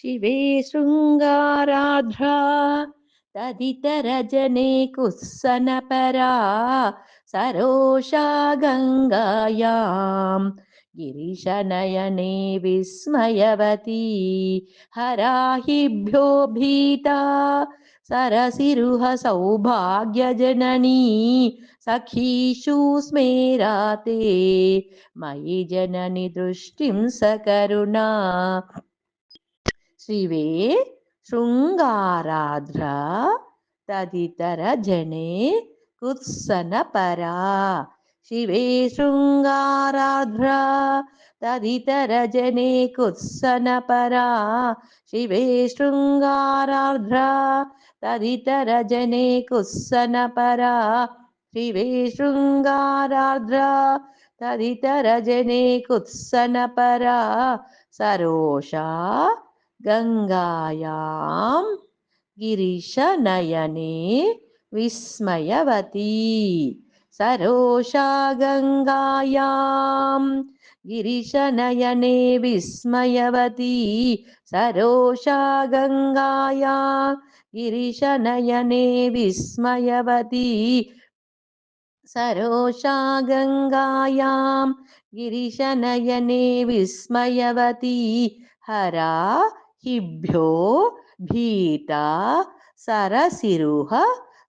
शिवे शृङ्गाराध्रा तदितरजने कुत्सनपरा सरोषा गङ्गायां गिरिशनयने विस्मयवती हराहिभ्यो भीता सरसिरुह सौभाग्यजननी सखीषु स्मेराते मयि जननि दृष्टिं सकरुणा ಶಿವೆ ಶೃಂಗಾರಾಧ್ರ ತದಿತರ ಜನೆ ಕುತ್ಸನ ಪರ ಶಿವೆ ಶೃಂಗಾರಾಧ್ರ ತದಿತರ ಜನೆ ಕುತ್ಸನ ಪರ ಶಿವೆ ಶೃಂಗಾರಾಧ್ರ ತದಿತರ ಜನೆ ಕುತ್ಸನ ಪರ ಶಿವೆ ಶೃಂಗಾರಾಧ್ರ ತದಿತರ ಜನೆ ಕುತ್ಸನ ಪರ ಸರೋಷ గంగాయాం గిరిశనయనే విస్మయవతీ. సరోషా గంగాయాం గిరిశనయనే విస్మయవతీ. సరోషా గంగాయా గిరిశనయనే విస్మయవతీ. సరోషా గంగాయాం గిరిశనయనే విస్మయవతీ. హరా हिभ्यो भीता सरसिरुह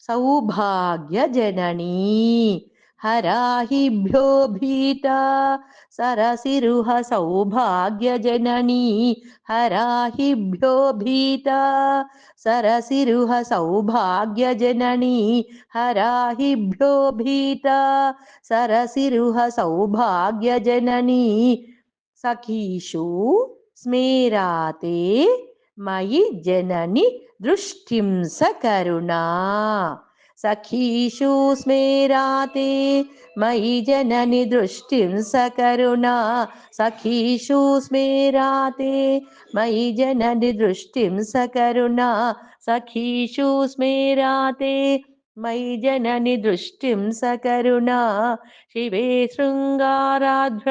सौभाग्यजननी। हराहिभ्यो भीता सरसिरुह सौभाग्यजननी। हराहिभ्यो भीता सरसिरुह सौभाग्यजननी। हराहिभ्यो भीता सरसिरुह सौभाग्यजननी। सखीषु സ്മേരാതേ മയി ജനനി ദൃഷ്ടിം സകരുണാ സഖീഷു സ്മേരാതേ മയി ജനനി ദൃഷ്ടിം സകരുണാ സഖീഷു സ്മേരാതേ മയി ജനനി ദൃഷ്ടിം സകരുണാ സഖീഷു സ്മേരാതേ మయి జనని దృష్టిం సకరుణా. శివే శృంగారాధ్ర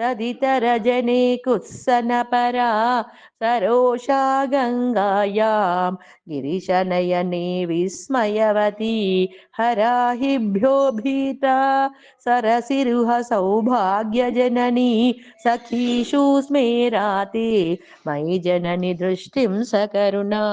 తదితరజనే కుత్సనపరా. సరోషా గంగాయాం గిరిశనయనే విస్మయవతి. హరాహిభ్యోభీత సరసిరుహ సౌభాగ్యజననీ సఖీషు స్మేరాతే మయి జనని దృష్టిం సకరుణా.